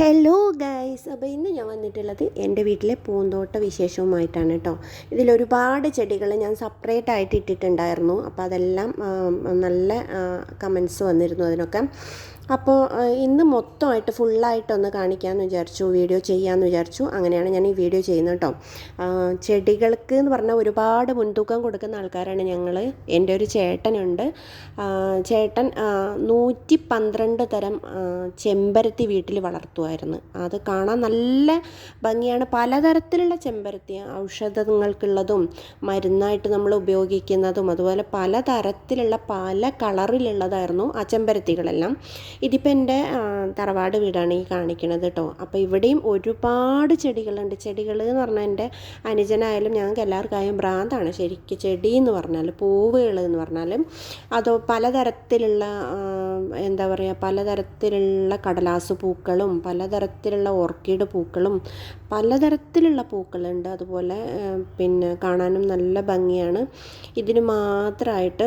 Hello guys അപ്പോൾ ഇന്ന് ഞാൻ വന്നിട്ടുള്ളത് എന്റെ വീട്ടിലെ പൂന്തോട്ട വിശേഷവുമായിട്ടാണ് കേട്ടോ ഇതിലൊരുപാട് ചെടികൾ ഞാൻ സെപ്പറേറ്റ് ആയിട്ട് ഇട്ടിട്ടുണ്ടായിരുന്നു. അപ്പോൾ അതെല്ലാം നല്ല കമൻസ് വന്നിരുന്നു അതിനൊക്കെ. അപ്പോൾ ഇന്ന് മൊത്തമായിട്ട് ഫുള്ളായിട്ടൊന്ന് കാണിക്കാമെന്ന് വിചാരിച്ചു വീഡിയോ ചെയ്യാമെന്ന് വിചാരിച്ചു. അങ്ങനെയാണ് ഞാൻ ഈ വീഡിയോ ചെയ്യുന്നത് കേട്ടോ ചെടികൾക്ക് എന്ന് പറഞ്ഞാൽ ഒരുപാട് മുൻതൂക്കം കൊടുക്കുന്ന ആൾക്കാരാണ് ഞങ്ങൾ എന്റെ ഒരു ചേട്ടനുണ്ട്. ചേട്ടൻ നൂറ്റി പന്ത്രണ്ട് തരം ചെമ്പരത്തി വീട്ടിൽ വളർത്തുമായിരുന്നു അത് കാണാൻ നല്ല ഭംഗിയാണ്. പലതരത്തിലുള്ള ചെമ്പരത്തി ഔഷധങ്ങൾക്കുള്ളതും മരുന്നായിട്ട് നമ്മൾ ഉപയോഗിക്കുന്നതും അതുപോലെ പലതരത്തിലുള്ള പല കളറിലുള്ളതായിരുന്നു ആ ചെമ്പരത്തികളെല്ലാം. ഇതിപ്പോൾ എന്റെ തറവാട് വീടാണ് ഈ കാണിക്കണത് കേട്ടോ അപ്പോൾ ഇവിടെയും ഒരുപാട് ചെടികളുണ്ട്. ചെടികൾ എന്ന് പറഞ്ഞാൽ എന്റെ അനുജനായാലും ഞങ്ങൾക്ക് എല്ലാവർക്കായും ഭ്രാന്താണ്. ശരിക്കും ചെടി എന്ന് പറഞ്ഞാൽ പൂവുകൾ എന്ന് പറഞ്ഞാൽ അതോ പലതരത്തിലുള്ള എന്താ പറയുക പലതരത്തിലുള്ള കടലാസ് പൂക്കളും പലതരത്തിലുള്ള ഓർക്കിഡ് പൂക്കളും പലതരത്തിലുള്ള പൂക്കളുണ്ട്. അതുപോലെ പിന്നെ കാണാനും നല്ല ഭംഗിയാണ്. ഇതിന് മാത്രമായിട്ട്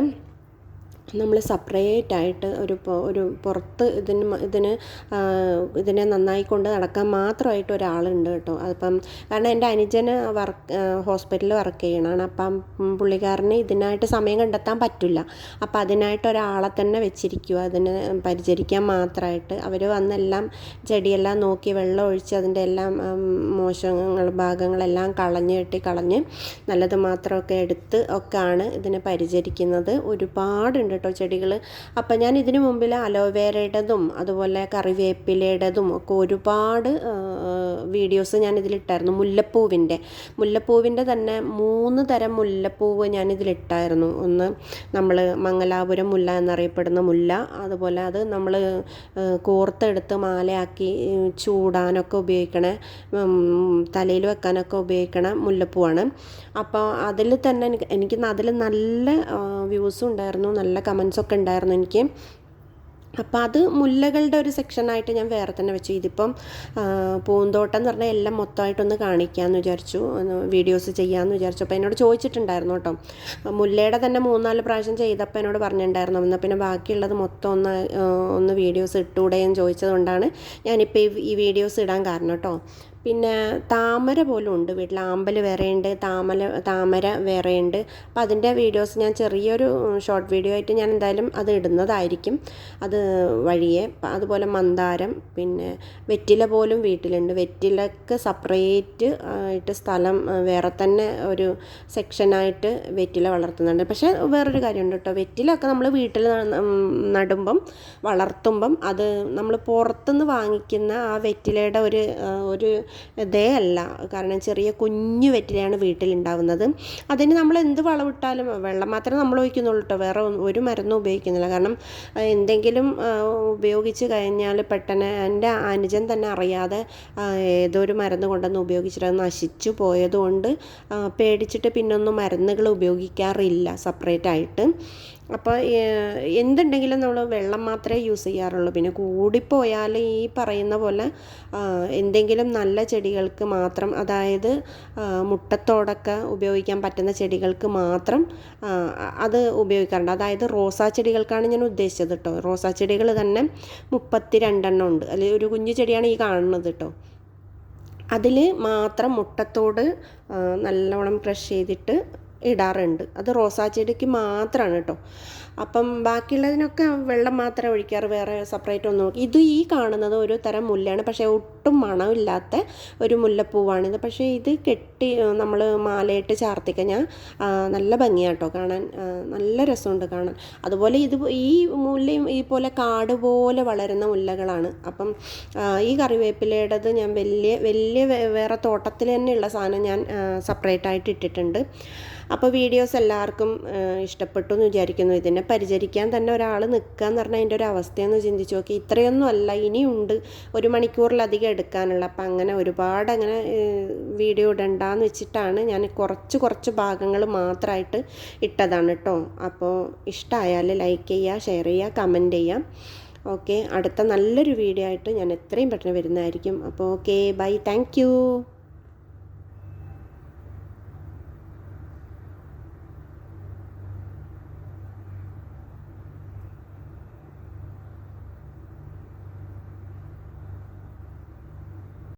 നമ്മൾ സെപ്പറേറ്റ് ആയിട്ട് ഒരു ഒരു പുറത്ത് ഇതിന് ഇതിന് ഇതിനെ നന്നായി കൊണ്ട് നടക്കാൻ മാത്രമായിട്ട് ഒരാളുണ്ട് കേട്ടോ. അതിപ്പം കാരണം എന്റെ അനുജന് വർക്ക് ഹോസ്പിറ്റലിൽ വർക്ക് ചെയ്യണതാണ് അപ്പം പുള്ളിക്കാരന് ഇതിനായിട്ട് സമയം കണ്ടെത്താൻ പറ്റില്ല. അപ്പം അതിനായിട്ട് ഒരാളെ തന്നെ വെച്ചിരിക്കുക അതിനെ പരിചരിക്കാൻ മാത്രമായിട്ട്. അവർ വന്നെല്ലാം ചെടിയെല്ലാം നോക്കി വെള്ളം ഒഴിച്ച് അതിന്റെ എല്ലാം മോശങ്ങൾ ഭാഗങ്ങളെല്ലാം കളഞ്ഞ് കെട്ടി കളഞ്ഞ് നല്ലത് മാത്രമൊക്കെ എടുത്ത് ഒക്കെയാണ് ഇതിനെ പരിചരിക്കുന്നത്. ഒരുപാടുണ്ട് കേട്ടോ ചെടികൾ അപ്പം ഞാൻ ഇതിനു മുമ്പിൽ അലോവേരയുടേതും അതുപോലെ കറിവേപ്പിലയുടേതും ഒക്കെ ഒരുപാട് വീഡിയോസ് ഞാൻ ഇതിലിട്ടായിരുന്നു. മുല്ലപ്പൂവിന്റെ. മുല്ലപ്പൂവിന്റെ തന്നെ മൂന്ന് തരം മുല്ലപ്പൂവ് ഞാൻ ഇതിലിട്ടായിരുന്നു. ഒന്ന് നമ്മൾ മംഗലാപുരം മുല്ല എന്നറിയപ്പെടുന്ന മുല്ല അതുപോലെ അത് നമ്മൾ കോർത്തെടുത്ത് മാലയാക്കി ചൂടാനൊക്കെ ഉപയോഗിക്കണ തലയിൽ വെക്കാനൊക്കെ ഉപയോഗിക്കണ മുല്ലപ്പൂവാണ്. അപ്പോൾ അതിൽ തന്നെ എനിക്ക് എനിക്ക് അതിൽ നല്ല വ്യൂസും ഉണ്ടായിരുന്നു. നല്ല കമൻസൊക്കെ ഉണ്ടായിരുന്നു എനിക്ക്. അപ്പോൾ അത് മുല്ലകളുടെ ഒരു സെക്ഷനായിട്ട് ഞാൻ വേറെ തന്നെ വെച്ചു. ഇതിപ്പം പൂന്തോട്ടം എന്ന് പറഞ്ഞാൽ എല്ലാം മൊത്തമായിട്ടൊന്ന് കാണിക്കാമെന്ന് വിചാരിച്ചു. വീഡിയോസ് ചെയ്യാമെന്ന് വിചാരിച്ചു. അപ്പോൾ എന്നോട് ചോദിച്ചിട്ടുണ്ടായിരുന്നു കേട്ടോ. മുല്ലയുടെ തന്നെ മൂന്നാൽ പ്രാവശ്യം ചെയ്തപ്പോൾ എന്നോട് പറഞ്ഞിട്ടുണ്ടായിരുന്നു. എന്നാൽ പിന്നെ ബാക്കിയുള്ളത് മൊത്തം ഒന്ന് ഒന്ന് വീഡിയോസ് ഇട്ടുകൂടെയെന്ന് ചോദിച്ചതുകൊണ്ടാണ് ഞാനിപ്പോൾ ഈ വീഡിയോസ് ഇടാൻ കാരണം കേട്ടോ. പിന്നെ താമര പോലും ഉണ്ട് വീട്ടിൽ. ആമ്പൽ വേറെയുണ്ട് താമര താമര വേറെയുണ്ട്. അപ്പോൾ അതിന്റെ വീഡിയോസ് ഞാൻ ചെറിയൊരു ഷോർട്ട് വീഡിയോ ആയിട്ട് ഞാൻ എന്തായാലും അത് ഇടുന്നതായിരിക്കും. അത് വഴിയെ. അതുപോലെ മന്ദാരം പിന്നെ വെറ്റില പോലും വീട്ടിലുണ്ട്. വെറ്റിലക്ക് സെപ്പറേറ്റ് ആയിട്ട് സ്ഥലം വേറെ തന്നെ ഒരു സെക്ഷനായിട്ട് വെറ്റില വളർത്തുന്നുണ്ട്. പക്ഷേ വേറൊരു കാര്യമുണ്ട് കേട്ടോ. വെറ്റിലൊക്കെ നമ്മൾ വീട്ടിൽ നടുമ്പം വളർത്തുമ്പം അത് നമ്മൾ പുറത്തുനിന്ന് വാങ്ങിക്കുന്ന ആ വെറ്റിലയുടെ ഒരു ഒരു ഇതേ അല്ല. കാരണം ചെറിയ കുഞ്ഞു വെറ്റിലയാണ് വീട്ടിലുണ്ടാവുന്നത്. അതിന് നമ്മൾ എന്ത് വളമിട്ടാലും വെള്ളം മാത്രമേ നമ്മൾ ഒഴിക്കുന്നുള്ളൂ കേട്ടോ വേറെ ഒരു മരുന്നും ഉപയോഗിക്കുന്നില്ല. കാരണം എന്തെങ്കിലും ഉപയോഗിച്ച് കഴിഞ്ഞാൽ പെട്ടെന്ന് എന്റെ അനുജൻ തന്നെ അറിയാതെ ഏതോ ഒരു മരുന്ന് കൊണ്ടുവന്ന് ഉപയോഗിച്ചിട്ട് അത് നശിച്ചു പോയതുകൊണ്ട് പേടിച്ചിട്ട് പിന്നൊന്നും മരുന്നുകൾ ഉപയോഗിക്കാറില്ല. സെപ്പറേറ്റ് ആയിട്ട് അപ്പോൾ എന്തുണ്ടെങ്കിലും നമ്മൾ വെള്ളം മാത്രമേ യൂസ് ചെയ്യാറുള്ളൂ. പിന്നെ കൂടിപ്പോയാൽ ഈ പറയുന്ന പോലെ എന്തെങ്കിലും നല്ല ചെടികൾക്ക് മാത്രം അതായത് മുട്ടത്തോടൊക്കെ ഉപയോഗിക്കാൻ പറ്റുന്ന ചെടികൾക്ക് മാത്രം അത് ഉപയോഗിക്കാറുണ്ട്. അതായത് റോസാ ചെടികൾക്കാണ് ഞാൻ ഉദ്ദേശിച്ചത് കേട്ടോ റോസാ ചെടികൾ തന്നെ മുപ്പത്തി രണ്ടെണ്ണം ഉണ്ട്. അല്ലെങ്കിൽ ഒരു കുഞ്ഞു ചെടിയാണ് ഈ കാണുന്നത് കേട്ടോ അതിൽ മാത്രം മുട്ടത്തോട് നല്ലോണം ക്രഷ് ചെയ്തിട്ട് ഇടാറുണ്ട്. അത് റോസാ ചെടിക്ക് മാത്രമാണ് കേട്ടോ അപ്പം ബാക്കിയുള്ളതിനൊക്കെ വെള്ളം മാത്രമേ ഒഴിക്കാറ് വേറെ സെപ്പറേറ്റ് ഒന്നും. ഇത് ഈ കാണുന്നത് ഒരു തരം മുല്ലയാണ്. പക്ഷേ ഒട്ടും മണമില്ലാത്ത ഒരു മുല്ലപ്പൂവാണിത്. പക്ഷേ ഇത് കെട്ടി നമ്മൾ മാലയിട്ട് ചാർത്തിക്കഴിഞ്ഞാൽ നല്ല ഭംഗിയാട്ടോ കാണാൻ. നല്ല രസമുണ്ട് കാണാൻ. അതുപോലെ ഇത് ഈ മുല്ലയും ഈ പോലെ കാട് പോലെ വളരുന്ന മുല്ലകളാണ്. അപ്പം ഈ കറിവേപ്പിലയുടേത് ഞാൻ വലിയ വലിയ വേറെ തോട്ടത്തിൽ തന്നെയുള്ള സാധനം ഞാൻ സെപ്പറേറ്റ് ആയിട്ട് ഇട്ടിട്ടുണ്ട്. അപ്പോൾ വീഡിയോസ് എല്ലാവർക്കും ഇഷ്ടപ്പെട്ടു എന്ന് വിചാരിക്കുന്നു. ഇതിനെ പരിചരിക്കാൻ തന്നെ ഒരാൾ നിൽക്കുക എന്ന് പറഞ്ഞാൽ അതിന്റെ ഒരു അവസ്ഥയെന്ന് ചിന്തിച്ച്. നോക്കി ഇത്രയൊന്നും അല്ല ഇനിയുണ്ട് ഒരു മണിക്കൂറിലധികം എടുക്കാനുള്ള. അപ്പം അങ്ങനെ ഒരുപാട് അങ്ങനെ വീഡിയോ ഇടണ്ടെന്ന് വെച്ചിട്ടാണ് ഞാൻ കുറച്ച് കുറച്ച് ഭാഗങ്ങൾ മാത്രമായിട്ട് ഇട്ടതാണ് കേട്ടോ അപ്പോൾ ഇഷ്ടമായാൽ ലൈക്ക് ചെയ്യുക ഷെയർ ചെയ്യുക കമന്റ് ചെയ്യാം. ഓക്കെ അടുത്ത നല്ലൊരു വീഡിയോ ആയിട്ട് ഞാൻ എത്രയും പെട്ടെന്ന് വരുന്നതായിരിക്കും. അപ്പോൾ ഓക്കെ ബൈ താങ്ക്